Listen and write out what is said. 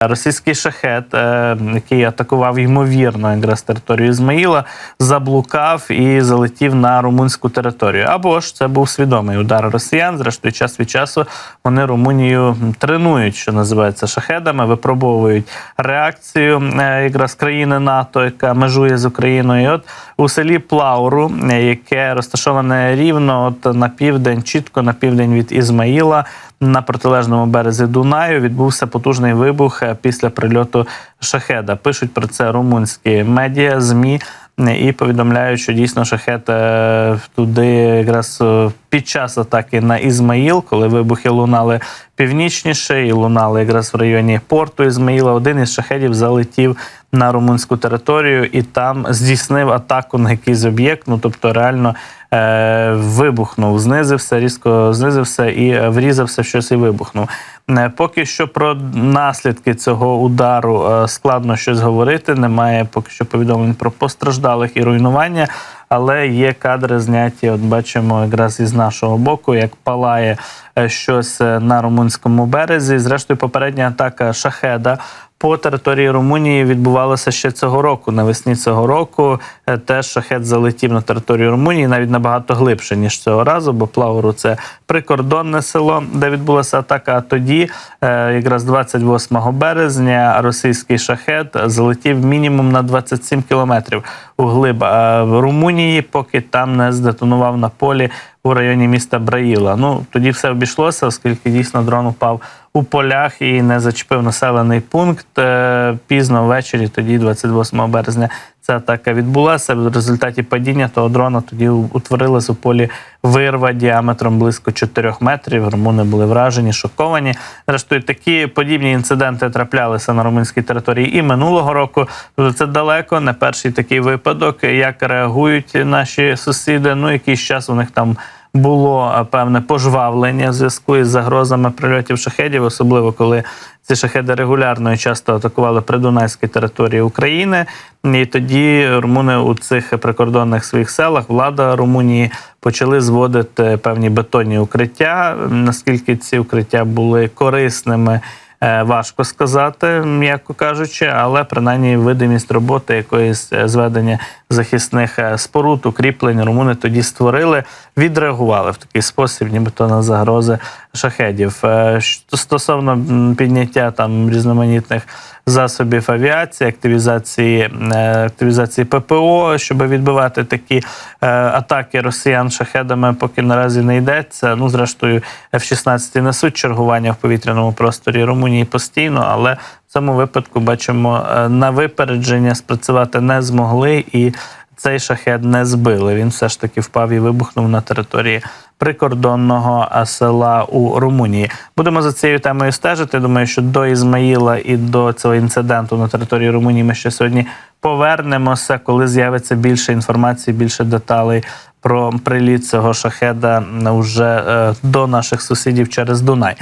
Російський шахет, е, який атакував ймовірно якраз територію Ізмаїла, заблукав і залетів на румунську територію. Або ж це був свідомий удар росіян. Зрештою, час від часу вони Румунію тренують, що називається шахедами, випробовують реакцію е, якраз країни НАТО, яка межує з Україною. І от у селі Плауру, яке розташоване рівно от на південь, чітко на південь від Ізмаїла. На протилежному березі Дунаю відбувся потужний вибух е, після прильоту шахеда. Пишуть про це румунські медіа, змі е, і повідомляють, що дійсно шахет е, туди якраз е, під час атаки на Ізмаїл, коли вибухи лунали північніше і лунали якраз в районі порту Ізмаїла. Один із шахедів залетів на румунську територію і там здійснив атаку на якийсь об'єкт. Ну тобто, реально е, вибухнув, знизився, різко знизився і врізався в щось і вибухнув. Е, Поки що про наслідки цього удару е, складно щось говорити. Немає поки що повідомлень про постраждалих і руйнування. Але є кадри зняті. От бачимо якраз із нашого боку, як палає е, щось е, на румунському березі. Зрештою, попередня атака шахеда по території Румунії відбувалося ще цього року. Навесні цього року е, теж шахет залетів на територію Румунії навіть набагато глибше ніж цього разу, бо Плауру це прикордонне село, де відбулася атака. А тоді, е, якраз 28 березня, російський шахет залетів мінімум на 27 кілометрів у глиб Румунії, поки там не здетонував на полі у районі міста Браїла. Ну тоді все обійшлося, оскільки дійсно дрон упав у полях і не зачепив населений пункт. Е, Пізно ввечері, тоді, 28 березня, ця атака відбулася. В результаті падіння того дрона тоді утворилася у полі вирва діаметром близько 4 метрів. Румуни були вражені, шоковані. Зрештою, такі подібні інциденти траплялися на румунській території і минулого року. Тобто це далеко не перший такий випадок. Як реагують наші сусіди? Ну, якийсь час у них там було е, певне пожвавлення в зв'язку із загрозами прильотів шахедів, особливо коли ці шахеди регулярно і часто атакували придунайські території України. І тоді румуни у цих прикордонних своїх селах, влада Румунії, почали зводити певні бетонні укриття. Наскільки ці укриття були корисними? Е, Важко сказати, м'яко кажучи, але принаймні видимість роботи якоїсь е, зведення захисних е, споруд, укріплень румуни тоді створили, відреагували в такий спосіб, нібито на загрози шахедів. Стосовно підняття там різноманітних засобів авіації, активізації активізації ППО, щоб відбивати такі атаки росіян шахедами, поки наразі не йдеться. Ну, зрештою, F-16 несуть чергування в повітряному просторі Румунії постійно, але в цьому випадку бачимо е, на випередження спрацювати не змогли і. Цей шахет не збили. Він все ж таки впав і вибухнув на території прикордонного села у Румунії. Будемо за цією темою стежити. Думаю, що до Ізмаїла і до цього інциденту на території Румунії ми ще сьогодні повернемося, коли з'явиться більше інформації, більше деталей про приліт цього шахеда вже е, до наших сусідів через Дунай.